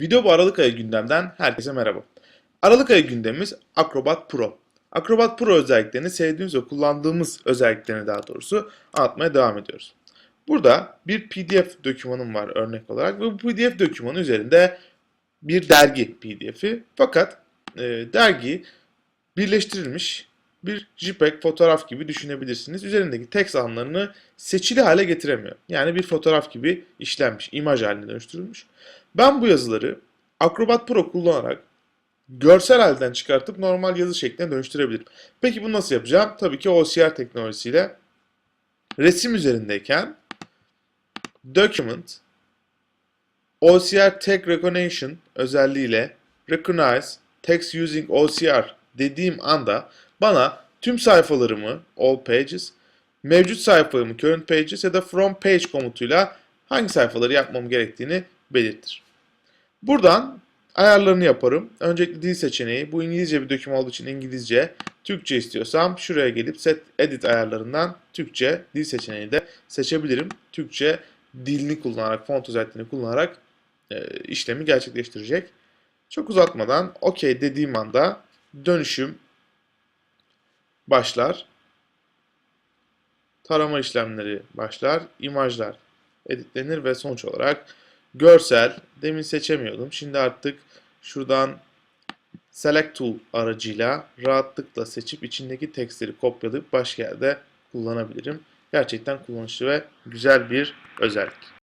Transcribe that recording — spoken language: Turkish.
Video bu Aralık ayı gündemden herkese merhaba. Aralık ayı gündemimiz Acrobat Pro. Acrobat Pro özelliklerini sevdiğimiz ve kullandığımız özelliklerini daha doğrusu anlatmaya devam ediyoruz. Burada bir PDF dokümanım var örnek olarak ve bu PDF dokümanı üzerinde bir dergi PDF'i fakat e, dergi birleştirilmiş bir JPEG fotoğraf gibi düşünebilirsiniz. Üzerindeki tekst alanlarını seçili hale getiremiyor. Yani bir fotoğraf gibi işlenmiş, imaj haline dönüştürülmüş. Ben bu yazıları Acrobat Pro kullanarak görsel halden çıkartıp normal yazı şekline dönüştürebilirim. Peki bunu nasıl yapacağım? Tabii ki OCR teknolojisiyle resim üzerindeyken Document OCR Tag Recognition özelliğiyle Recognize Text Using OCR dediğim anda bana tüm sayfalarımı All Pages, mevcut sayfamı Current Pages ya da From Page komutuyla hangi sayfaları yapmam gerektiğini belirtir. Buradan ayarlarını yaparım. Öncelikle dil seçeneği. Bu İngilizce bir doküman olduğu için İngilizce. Türkçe istiyorsam şuraya gelip Set Edit ayarlarından Türkçe dil seçeneğini de seçebilirim. Türkçe dilini kullanarak, font özelliklerini kullanarak e, işlemi gerçekleştirecek. Çok uzatmadan OK dediğim anda dönüşüm başlar. Tarama işlemleri başlar. imajlar editlenir ve sonuç olarak görsel demin seçemiyordum. Şimdi artık şuradan Select Tool aracıyla rahatlıkla seçip içindeki tekstleri kopyalayıp başka yerde kullanabilirim. Gerçekten kullanışlı ve güzel bir özellik.